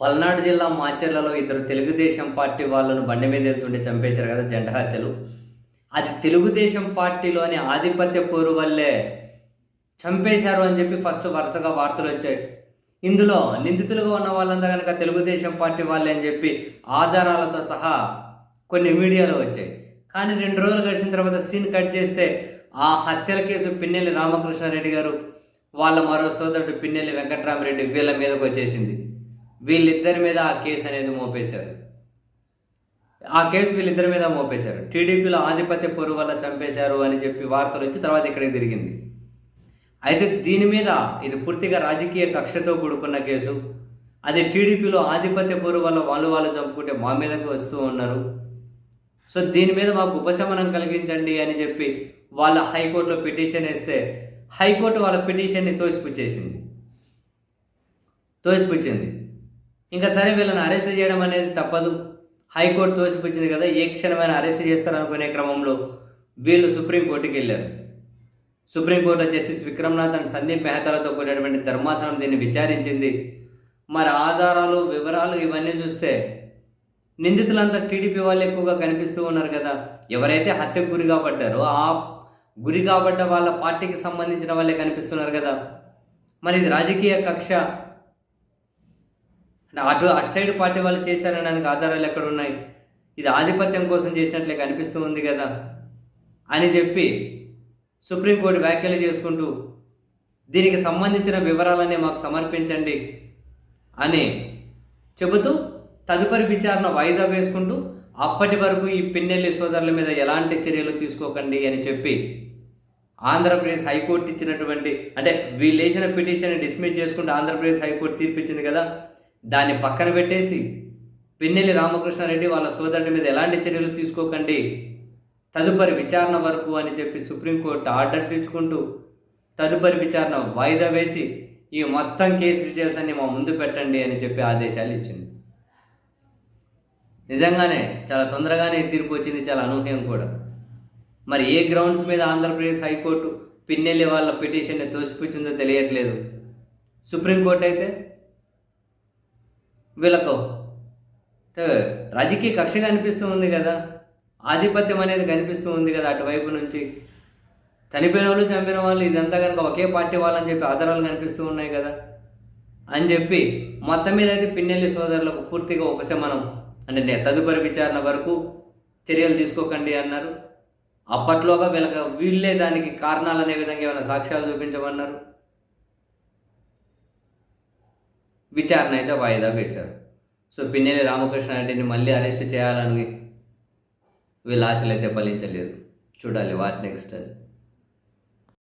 పల్నాడు జిల్లా మాచర్లలో ఇద్దరు తెలుగుదేశం పార్టీ వాళ్ళను బండి మీద వెళ్తుంటే చంపేశారు కదా జంట హత్యలు అది తెలుగుదేశం పార్టీలోని ఆధిపత్య కోరు వల్లే చంపేశారు అని చెప్పి ఫస్ట్ వరుసగా వార్తలు వచ్చాయి. ఇందులో నిందితులుగా ఉన్న వాళ్ళంతా కనుక తెలుగుదేశం పార్టీ వాళ్ళే అని చెప్పి ఆధారాలతో సహా కొన్ని మీడియాలో వచ్చాయి. కానీ రెండు రోజులు గడిచిన తర్వాత సీన్ కట్ చేస్తే ఆ హత్యల కేసు పిన్నెల్లి రామకృష్ణారెడ్డి గారు వాళ్ళ మరో సోదరుడు పిన్నెల్లి వెంకట్రామరెడ్డి వీళ్ళ మీదకి వచ్చేసింది. వీళ్ళిద్దరి మీద ఆ కేసు అనేది మోపేశారు. ఆ కేసు వీళ్ళిద్దరి మీద మోపేశారు. టీడీపీలో ఆధిపత్య పొరు వల్ల చంపేశారు అని చెప్పి వార్తలు వచ్చి తర్వాత ఇక్కడికి తిరిగింది. అయితే దీని మీద ఇది పూర్తిగా రాజకీయ కక్షతో కూడుకున్న కేసు. అదే టీడీపీలో ఆధిపత్య పొరు వల్ల వాళ్ళు వాళ్ళు చంపుకుంటే మా మీదకి వస్తూ ఉన్నారు. సో దీని మీద మాకు ఉపశమనం కలిగించండి అని చెప్పి వాళ్ళ హైకోర్టులో పిటిషన్ వేస్తే హైకోర్టు వాళ్ళ పిటిషన్ని తోసిపుచ్చేసింది. తోసిపుచ్చింది. ఇంకా సరే వీళ్ళని అరెస్ట్ చేయడం అనేది తప్పదు. హైకోర్టు తోసిపుచ్చింది కదా ఏ క్షణమైన అరెస్ట్ చేస్తారనుకునే క్రమంలో వీళ్ళు సుప్రీంకోర్టుకి వెళ్ళారు. Supreme court justice Vikram Nath and Sandeep మెహతాలతో కూడినటువంటి ధర్మాసనం దీన్ని విచారించింది. మరి ఆధారాలు వివరాలు ఇవన్నీ చూస్తే నిందితులంతా టీడీపీ వాళ్ళు ఎక్కువగా కనిపిస్తూ ఉన్నారు కదా. ఎవరైతే హత్యకు గురి కాబడ్డారో ఆ గురి కాబడ్డ వాళ్ళ పార్టీకి సంబంధించిన వాళ్ళే కనిపిస్తున్నారు కదా. మరి ఇది రాజకీయ కక్ష. అటు అటు సైడ్ పార్టీ వాళ్ళు చేశారనడానికి ఆధారాలు ఎక్కడ ఉన్నాయి ఇది ఆధిపత్యం కోసం చేసినట్లే కనిపిస్తూ ఉంది కదా? అని చెప్పి సుప్రీంకోర్టు వ్యాఖ్యలు చేసుకుంటూ దీనికి సంబంధించిన వివరాలన్నీ మాకు సమర్పించండి అని చెబుతూ తదుపరి విచారణ వాయిదా వేసుకుంటూ అప్పటి వరకు ఈ పిన్నెల్లి సోదరుల మీద ఎలాంటి చర్యలు తీసుకోకండి అని చెప్పి ఆంధ్రప్రదేశ్ హైకోర్టు ఇచ్చినటువంటి అంటే వీళ్ళు వేసిన పిటిషన్ డిస్మిస్ చేసుకుంటూ ఆంధ్రప్రదేశ్ హైకోర్టు తీర్పు ఇచ్చింది కదా దాన్ని పక్కన పెట్టేసి పిన్నెల్లి రామకృష్ణారెడ్డి వాళ్ళ సోదరుడి మీద ఎలాంటి చర్యలు తీసుకోకండి. తదుపరి విచారణ వరకు అని చెప్పి సుప్రీంకోర్టు ఆర్డర్స్ ఇచ్చుకుంటూ తదుపరి విచారణ వాయిదా వేసి ఈ మొత్తం కేసు డీటెయిల్స్ అన్ని మా ముందు పెట్టండి అని చెప్పి ఆదేశాలు ఇచ్చింది. నిజంగానే చాలా తొందరగానే తీర్పు వచ్చింది చాలా అనూహ్యం కూడా. మరి ఏ గ్రౌండ్స్ మీద ఆంధ్రప్రదేశ్ హైకోర్టు పిన్నెల్లి వాళ్ళ పిటిషన్ని తోసిపుచ్చిందో తెలియట్లేదు. సుప్రీంకోర్టు అయితే వీళ్ళకు. అంటే రాజకీయ కక్ష కనిపిస్తూ ఉంది కదా. ఆధిపత్యం అనేది కనిపిస్తూ ఉంది కదా అటువైపు నుంచి. చనిపోయిన వాళ్ళు చంపిన వాళ్ళు ఇదంతా కనుక ఒకే పార్టీ వాళ్ళని చెప్పి ఆధారాలు కనిపిస్తూ ఉన్నాయి కదా. అని చెప్పి మొత్తం మీద అయితే పిన్నెల్లి సోదరులకు పూర్తిగా ఉపశమనం. అంటే తదుపరి విచారణ వరకు చర్యలు తీసుకోకండి అన్నారు. అప్పట్లోగా వీళ్ళకి వీళ్ళే దానికి కారణాలు అనే విధంగా ఏమైనా సాక్ష్యాలు చూపించమన్నారు. విచారణ అయితే వాయిదా వేశారు. సో పిన్నెల్లి రామకృష్ణారెడ్డిని మళ్ళీ అరెస్ట్ చేయాలని వీళ్ళ ఆశలు అయితే ఫలించలేదు. చూడాలి వాట్ నెక్స్ట్ అది.